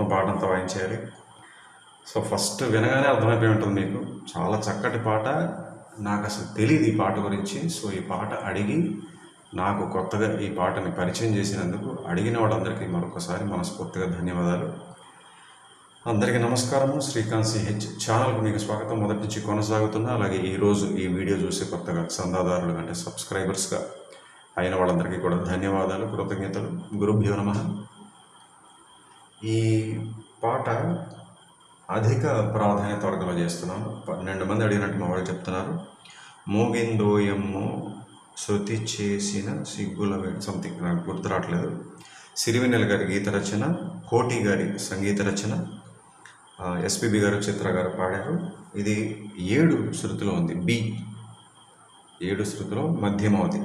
మొత్తం పాట అంతా వాయించేయాలి. సో ఫస్ట్ వినగానే అర్థమైపోయి ఉంటుంది మీకు. చాలా చక్కటి పాట. నాకు అసలు తెలియదు ఈ పాట గురించి. సో ఈ పాట అడిగి నాకు కొత్తగా ఈ పాటని పరిచయం చేసినందుకు అడిగిన వాళ్ళందరికీ మరొకసారి మనస్ఫూర్తిగా ధన్యవాదాలు. అందరికీ నమస్కారము. శ్రీకాంత్ సిహెచ్ ఛానల్కు మీకు స్వాగతం. మొదటి నుంచి కొనసాగుతున్నా అలాగే ఈరోజు ఈ వీడియో చూసి కొత్తగా చందాదారులు అంటే సబ్స్క్రైబర్స్గా అయిన వాళ్ళందరికీ కూడా ధన్యవాదాలు కృతజ్ఞతలు. గురుభ్యో నమ. ఈ పాట అధిక ప్రాధాన్యత వర్గంలో చేస్తున్నాను పన్నెండు మంది అడిగినట్టు మా వాళ్ళు చెప్తున్నారు. మోగిందోయమ్మో శృతి చేసిన సిగ్గుల సంథింగ్ నాకు గుర్తు రావట్లేదు. సిరివెన్నెల గారి గీత రచన కోటి గారి సంగీత రచన ఎస్పిబి గారు చిత్ర గారు పాడారు. ఇది ఏడు శృతిలో ఉంది. బి. ఏడు శృతిలో మధ్యమావతి.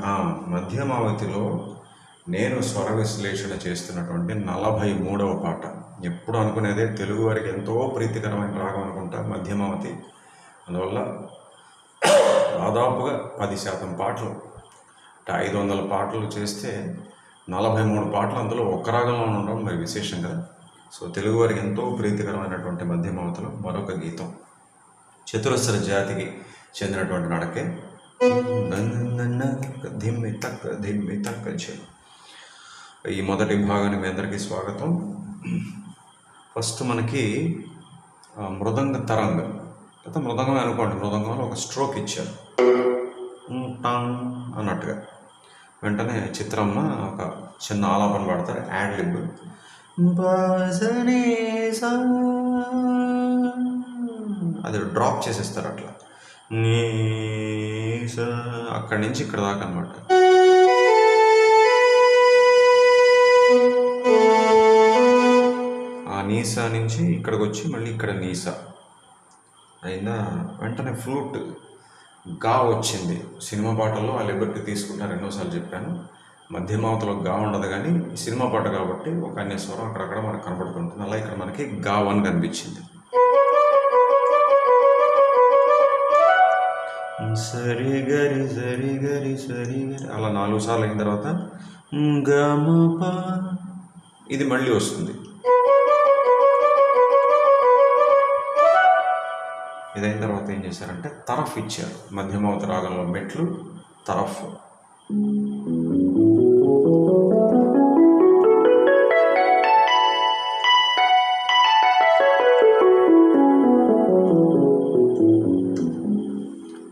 మధ్యమావతిలో నేను స్వర విశ్లేషణ చేస్తున్నటువంటి నలభై మూడవ పాట. ఎప్పుడు అనుకునేదే? తెలుగు వారికి ఎంతో ప్రీతికరమైన రాగం అనుకుంటా మధ్యమావతి అందువల్ల దాదాపుగా పది శాతం పాటలు. అంటే ఐదు వందల పాటలు చేస్తే నలభై మూడు పాటలు అందులో ఒక్క రాగంలో ఉండడం మరి విశేషం కదా. సో తెలుగు వారికి ఎంతో ప్రీతికరమైనటువంటి మధ్యమావతిలో మరొక గీతం. చతురస్ర జాతికి చెందినటువంటి నడకే ధిమ్మి తక్క ధిమ్మి తక్క చెడు ఈ మొదటి భాగానికి మీ అందరికీ స్వాగతం. ఫస్ట్ మనకి మృదంగ తరంగ. లేదా మృదంగం అనుకోండి. మృదంగంలో ఒక స్ట్రోక్ ఇచ్చారు. టాంగ్ అన్నట్టుగా. వెంటనే చిత్రమ్మ ఒక చిన్న ఆలాపన పాడతారు. Ad lib. అది డ్రాప్ చేసేస్తారు అట్లా. అక్కడి నుంచి ఇక్కడ దాకా అనమాట నీసా నుంచి ఇక్కడికి వచ్చి మళ్ళీ ఇక్కడ నీసా. అయినా వెంటనే ఫ్లూట్గా వచ్చింది. సినిమా పాటల్లో ఆ లిబర్టీ తీసుకుంటారు ఎన్నోసార్లు చెప్పాను. మధ్యమావతలో గా ఉండదు కానీ సినిమా పాట కాబట్టి ఒక అన్య స్వరం అక్కడక్కడ మనకు కనబడుతుంటుంది అలా ఇక్కడ మనకి గా వన్ కనిపించింది. సరి గరి సరి గరి సరి గరి. అలా నాలుగు సార్లు అయిన తర్వాత గమప ఇది మళ్ళీ వస్తుంది. ఇదైన తర్వాత ఏం చేశారంటే తరఫ్ ఇచ్చారు. మధ్యమావతి రాగంలో మెట్లు తరఫ్.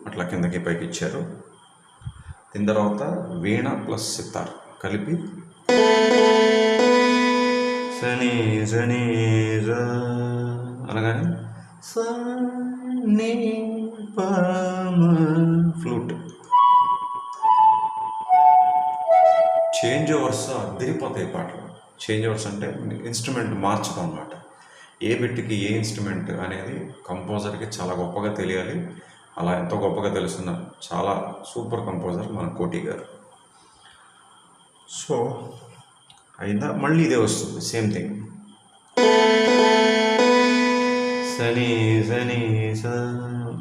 అట్లా కిందకి పైకి ఇచ్చారు. దీని తర్వాత వీణ ప్లస్ సితార్ కలిపి సని సని అనగానే స ని ఫ్లూట్ చేంజ్ ఓవర్స్ అదిరిపోతాయి పాటలు. చేంజ్ ఓవర్స్ అంటే ఇన్స్ట్రుమెంట్ మార్చడం అనమాట ఏ బిట్కి ఏ ఇన్స్ట్రుమెంట్ అనేది కంపోజర్కి చాలా గొప్పగా తెలియాలి. అలా ఎంతో గొప్పగా తెలుస్తున్న చాలా సూపర్ కంపోజర్ మన కోటి గారు. సో అయినా మళ్ళీ ఇదే వస్తుంది. సేమ్ థింగ్ సని సని స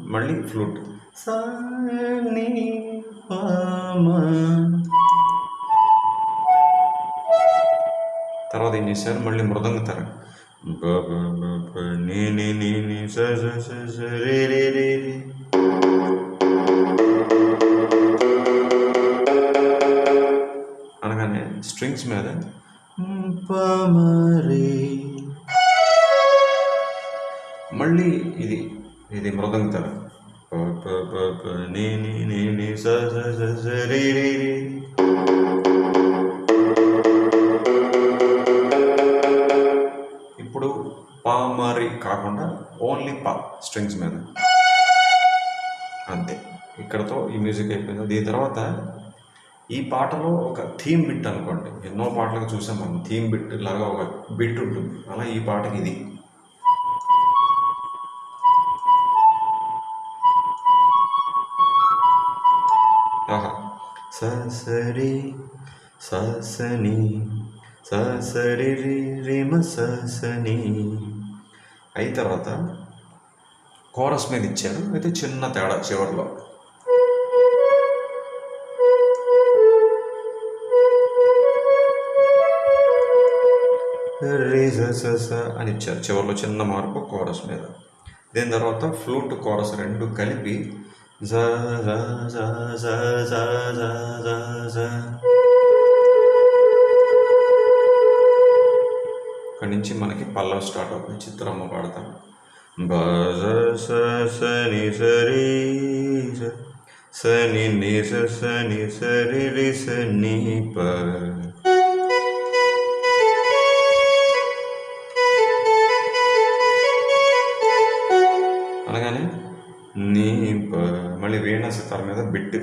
మళ్ళీ ఫ్లూట్. సని తర్వాత ఏం చేశారు? మళ్ళీ మృదంగ తరం. ని ని ని ని స స స రే రే రే రే. అనగానే స్ట్రింగ్స్ మీద ఇది మృదంగ తరం ప ప స ఇప్పుడు పా మరి కాకుండా ఓన్లీ పా స్ట్రింగ్స్ మీద. అంతే. ఇక్కడతో ఈ మ్యూజిక్ అయిపోయింది. దీని తర్వాత ఈ పాటలో ఒక థీమ్ బిట్ అనుకోండి. ఎన్నో పాటలకు చూసాం మనం. థీమ్ బిట్ లాగా ఒక బిట్ ఉంటుంది. అలా ఈ పాటకి ఇది. సరి స సని రిమ సరి రి సని అయిన తర్వాత కోరస్ మీద ఇచ్చారు. అయితే చిన్న తేడా చివరిలో. అని ఇచ్చారు. చివరిలో చిన్న మార్పు కోరస్ మీద. దీని తర్వాత ఫ్లూట్ కోరస్ రెండు కలిపి za za za za za za za za. అక్కడి నుంచి మనకి పల్లవ స్టార్ట్ అవుతుంది. చిత్రమ్మ పాడతాం. బజ స స సరి సని స ని ని సరి రి స ప సితార్ మీద బిట్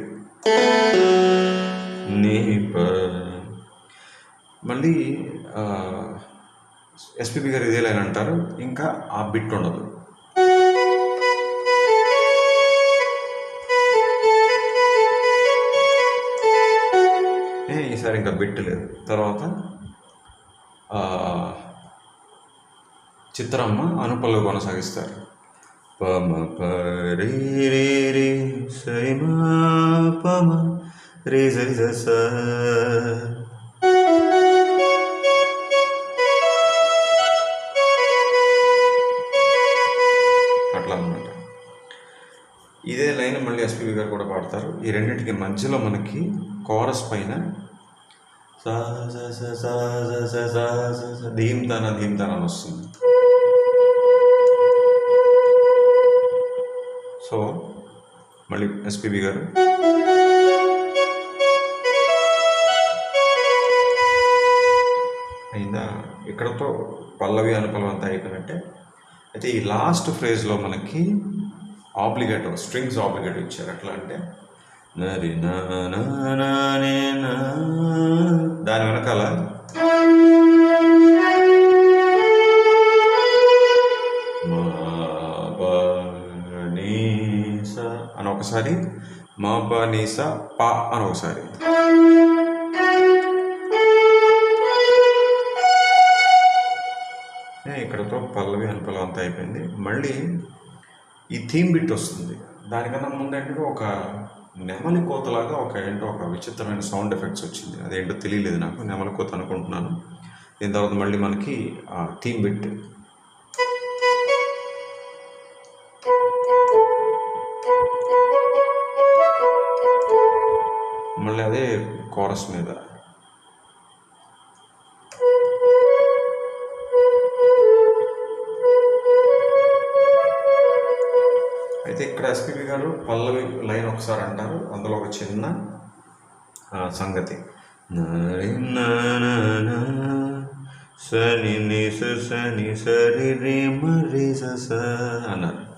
మళ్ళీ ఎస్పీబీ గారు ఇదే లైన్ అంటారు ఇంకా ఆ బిట్ ఉండదు. ఏ, ఈసారి ఇంకా బిట్ లేదు. తర్వాత ఆ, చిత్రమ్మ అనుపల్లో కొనసాగిస్తారు. పమ పరి రే రే మా పమ రే సై స స. అట్లా అనమాట ఇదే లైన్ మళ్ళీ ఎస్పీవి గారు కూడా పాడతారు ఈ రెండింటికి మధ్యలో మనకి కోరస్ పైన సా స స సా స స సా స వస్తుంది సో మళ్ళీ ఎస్పీబి గారు అయిందా ఇక్కడతో పల్లవి అనుపల్లవి అంతా అయిపోయినట్టే అయితే ఈ లాస్ట్ ఫ్రేజ్లో మనకి ఆబ్లిగేటో స్ట్రింగ్స్ ఆబ్లిగేటో ఇచ్చారు ఎట్లా అంటే నరి నా నా నా నా. దాని వెనకాల ఒకసారి మా ప నీస ప అని ఒకసారి. ఇక్కడతో పల్లవి అనుపల్లవి అంతా అయిపోయింది. మళ్ళీ ఈ థీమ్ బిట్ వస్తుంది. దానికన్నా ముందు ఏంటంటే ఒక నెమలి కోతలాగా ఒక ఏంటో ఒక విచిత్రమైన సౌండ్ ఎఫెక్ట్స్ వచ్చింది. అదేంటో తెలియలేదు నాకు. నెమలి కోత అనుకుంటున్నాను. దీని తర్వాత మళ్ళీ మనకి ఆ థీమ్ బిట్ కోరస్ మీద అయితే ఇక్కడ ఎస్పీబీ గారు పల్లవి లైన్ ఒకసారి అంటారు. అందులో ఒక చిన్న సంగతి. నా సని స సని సరి రే మరి స అన్నారు.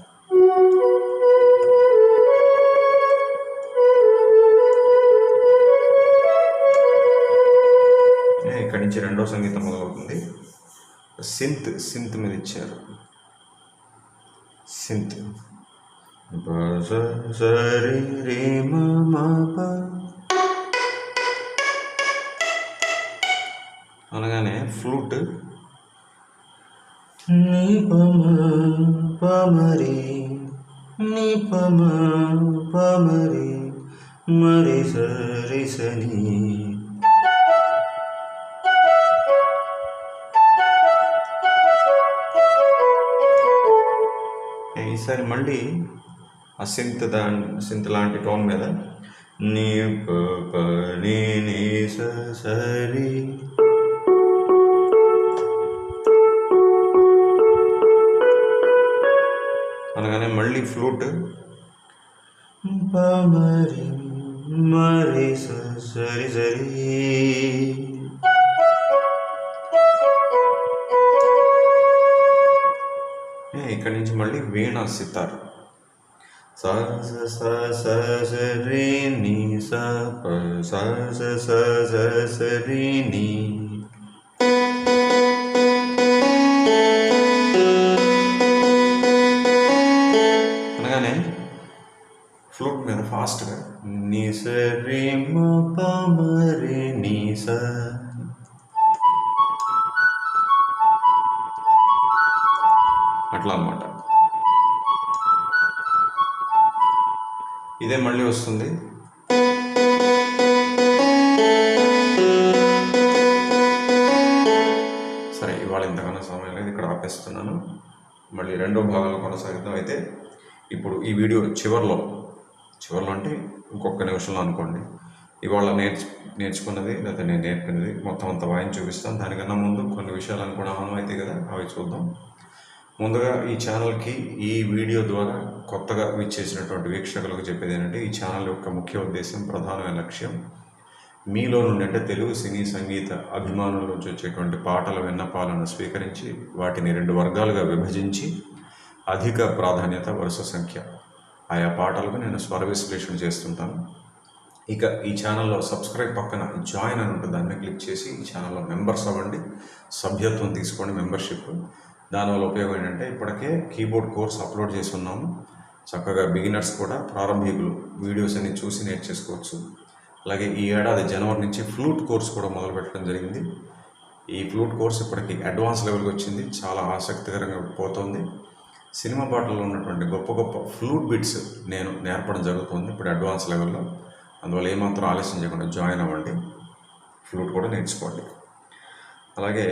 రెండో సంగీతం మొదలవుతుంది. సింత్ సింత్ మీద ఇచ్చారు. సింత్. బజ సరి రే మ అనగానే ఫ్లూట్. నీ పమ పమరి నీ పమ పమరి మరి సరి సని. ఈసారి మళ్ళీ ఆ సింత్ దా సింత్ లాంటి టోన్ మీద నీ ప ప నీ నీ స సరి అనగానే మళ్ళీ ఫ్లూట్ మరి మరి స సరి సరి ఇక్కడి నుంచి మళ్ళీ వీణ సితార్. స స స స స స ని. అనగానే ఫ్లూట్ మీద ఫాస్ట్గా నీ స రి మ స. అట్లా అనమాట ఇదే మళ్ళీ వస్తుంది. సరే ఇవాళ సమయం లేదు ఇక్కడ ఆపేస్తున్నాను. మళ్ళీ రెండో భాగంలో కొనసాగిద్దాం. అయితే ఇప్పుడు ఈ వీడియో చివరిలో చివరిలో అంటే ఇంకొక నిమిషంలో అనుకోండి. ఇవాళ నేర్చు నేర్చుకున్నది లేదా నేను నేర్పినది మొత్తం అంత వాయిని చూపిస్తాను. దానికన్నా ముందు కొన్ని విషయాలు అనుకున్నాను అయితే కదా అవి చూద్దాం. ముందుగా ఈ ఛానల్కి ఈ వీడియో ద్వారా కొత్తగా విచ్చేసినటువంటి వీక్షకులకు చెప్పేది ఏంటంటే ఈ ఛానల్ యొక్క ముఖ్య ఉద్దేశం ప్రధానమైన లక్ష్యం మీలో నుండి అంటే తెలుగు సినీ సంగీత అభిమానుల నుంచి వచ్చేటువంటి పాటల విన్నపాలను స్వీకరించి వాటిని రెండు వర్గాలుగా విభజించి అధిక ప్రాధాన్యత వరుస సంఖ్య ఆయా పాటలకు నేను స్వర విశ్లేషణ చేస్తుంటాను. ఇక ఈ ఛానల్లో సబ్స్క్రైబ్ పక్కన జాయిన్ అని ఉంటుంది దాన్ని క్లిక్ చేసి ఈ ఛానల్లో మెంబర్స్ అవ్వండి సభ్యత్వం తీసుకోండి మెంబర్షిప్ దానివల్ల ఉపయోగం ఏంటంటే ఇప్పటికే కీబోర్డ్ కోర్స్ అప్లోడ్ చేసి ఉన్నాము చక్కగా బిగినర్స్ కూడా ప్రారంభికులు వీడియోస్ అన్ని చూసి నేర్చేసుకోవచ్చు. అలాగే ఈ ఏడాది జనవరి నుంచి ఫ్లూట్ కోర్స్ కూడా మొదలు పెట్టడం జరిగింది. ఈ ఫ్లూట్ కోర్స్ ఇప్పటికి అడ్వాన్స్ లెవెల్కి వచ్చింది. చాలా ఆసక్తికరంగా పోతుంది. సినిమా పాటల్లో ఉన్నటువంటి గొప్ప గొప్ప ఫ్లూట్ బిట్స్ నేను నేర్పడం జరుగుతుంది ఇప్పుడు అడ్వాన్స్ లెవెల్లో. అందువల్ల ఏమాత్రం ఆలస్యం చేయకుండా జాయిన్ అవ్వండి. ఫ్లూట్ కూడా నేర్చుకోండి. అలాగే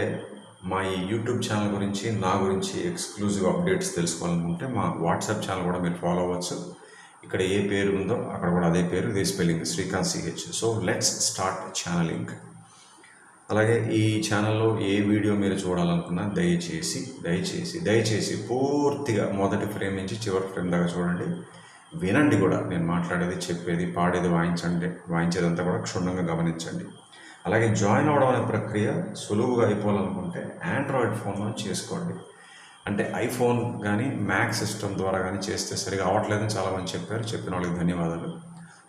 మా ఈ యూట్యూబ్ ఛానల్ గురించి నా గురించి ఎక్స్క్లూజివ్ అప్డేట్స్ తెలుసుకోవాలనుకుంటే మా వాట్సాప్ ఛానల్ కూడా మీరు ఫాలో అవ్వచ్చు. ఇక్కడ ఏ పేరు ఉందో అక్కడ కూడా అదే పేరు ఇదే spelling Srikanth C H so let's start channelling. అలాగే ఈ ఛానల్లో ఏ వీడియో మీరు చూడాలనుకున్నా దయచేసి దయచేసి దయచేసి పూర్తిగా మొదటి ఫ్రేమ్ నుంచి చివరి ఫ్రేమ్ దాకా చూడండి. వినండి కూడా నేను మాట్లాడేది చెప్పేది పాడేది వాయించండి వాయించేదంతా కూడా క్షుణ్ణంగా గమనించండి. అలాగే జాయిన్ అవడం అనే ప్రక్రియ సులువుగా అయిపోవాలనుకుంటే ఆండ్రాయిడ్ ఫోన్లో చేసుకోండి. అంటే ఐఫోన్ కానీ మ్యాక్ సిస్టమ్ ద్వారా కానీ చేస్తే సరిగా అవ్వట్లేదని చాలామంది చెప్పారు. చెప్పిన వాళ్ళకి ధన్యవాదాలు.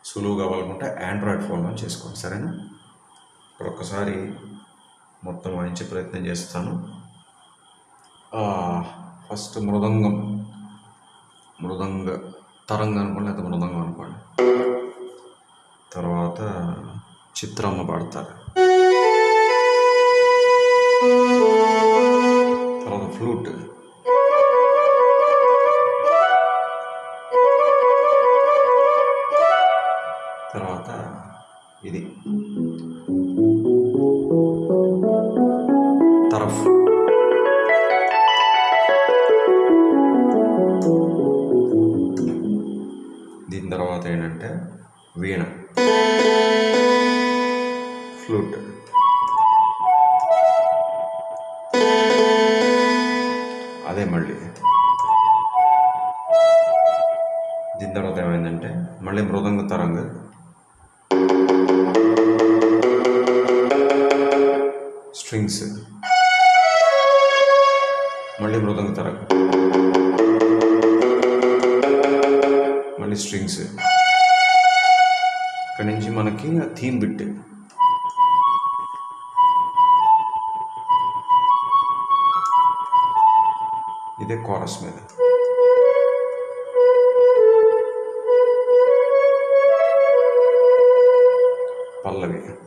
సులువుగా అవ్వాలనుకుంటే ఆండ్రాయిడ్ ఫోన్లో చేసుకోండి. సరేనా? ఇప్పుడు ఒక్కసారి మొత్తం వాయించే ప్రయత్నం చేస్తాను. ఫస్ట్ మృదంగం. మృదంగ తరంగం అనుకోండి లేకపోతే మృదంగం అనుకోండి. తర్వాత చిత్రమ్మ పాడతారు. తర్వాత ఫ్లూట్ తర్వాత ఇది స్ట్రింగ్స్. మళ్ళీ మృదంగ తర మళ్ళీ స్ట్రింగ్స్. ఇక్కడి నుంచి మనకి థీమ్ బిట్ ఇదే కోరస్ మీద. పల్లవి.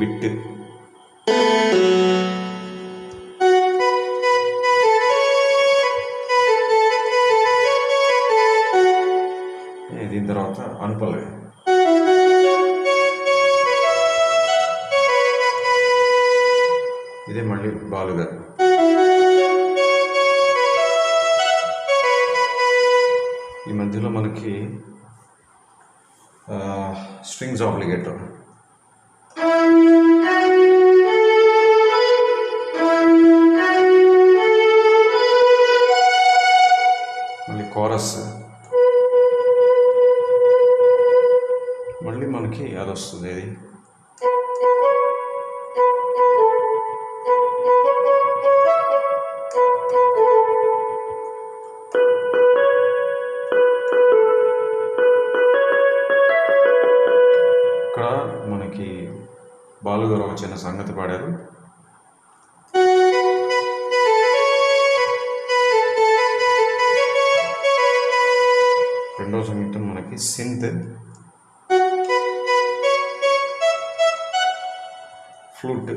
బిట్. దీని తర్వాత అనుపల్లవి ఇదే మళ్ళీ బాలుగా ఈ మధ్యలో మనకి స్ట్రింగ్స్ ఆబ్లిగేటర్ ఇక్కడ మనకి బాలుగారు ఒక చిన్న సంగతి పాడారు. రెండవ సంగీతం మనకి సింత్ ఫ్లూట్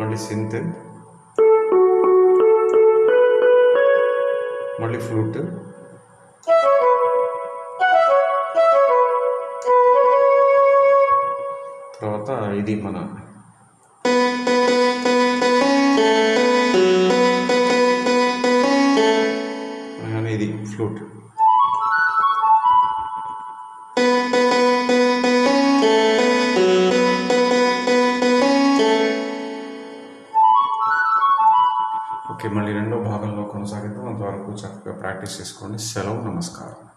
మళ్ళీ సింత్ మళ్ళీ ఫ్లూట్ తర్వాత ఇది మన అనగానే ఇది ఫ్లూట్ చక్కగా ప్రాక్టీస్ చేసుకోండి. సెలవు నమస్కారం.